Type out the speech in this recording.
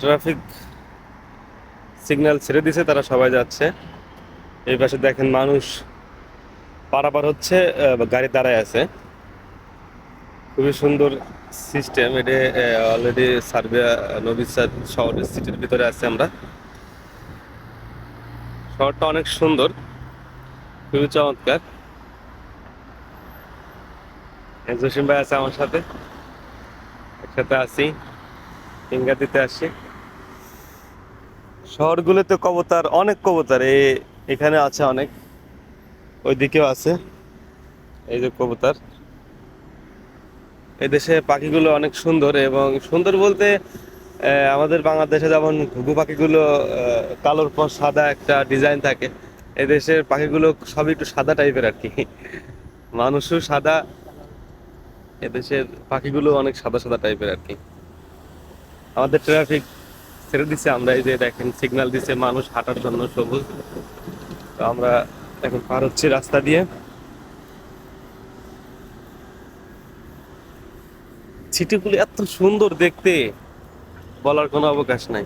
Traffic signal ছেড়ে দিছে, তারা সবাই যাচ্ছে। এই পাশে দেখেন মানুষ পারাপার হচ্ছে গাড়ি দাঁড়ায় আছে। খুবই সুন্দর সিস্টেম, এটা অলরেডি সার্বিয়া নবিসাদ শহরের সিটির ভিতরে আছে আমরা। শহরটা অনেক সুন্দর, খুবই চমৎকার। জসিম ভাই আছে আমার সাথে, একসাথে আসি ফিঙ্গার দিতে আসি। শহরগুলোতে কবুতর, অনেক কবুতর, এ, এখানে আছে অনেক। ওইদিকেও আছে। এই যে কবুতর। এই দেশে পাখিগুলো অনেক সুন্দর এবং সুন্দর বলতে আমাদের বাংলাদেশে যেমন ঘুঘু পাখিগুলো কালোর পর সাদা একটা ডিজাইন থাকে এই দেশের পাখিগুলো সবই একটু সাদা টাইপের আর কি। মানুষও সাদা, এদেশের পাখিগুলো অনেক সাদা সাদা টাইপের আর কি। আমাদের ট্রাফিক ছেড়ে দিছে, আমরা এই যে দেখেন সিগনাল দিছে মানুষ হাঁটার জন্য সবুজ। তো আমরা এখন পার হচ্ছি রাস্তা দিয়ে। সিটিগুলো এত সুন্দর দেখতে, বলার কোনো অবকাশ নাই।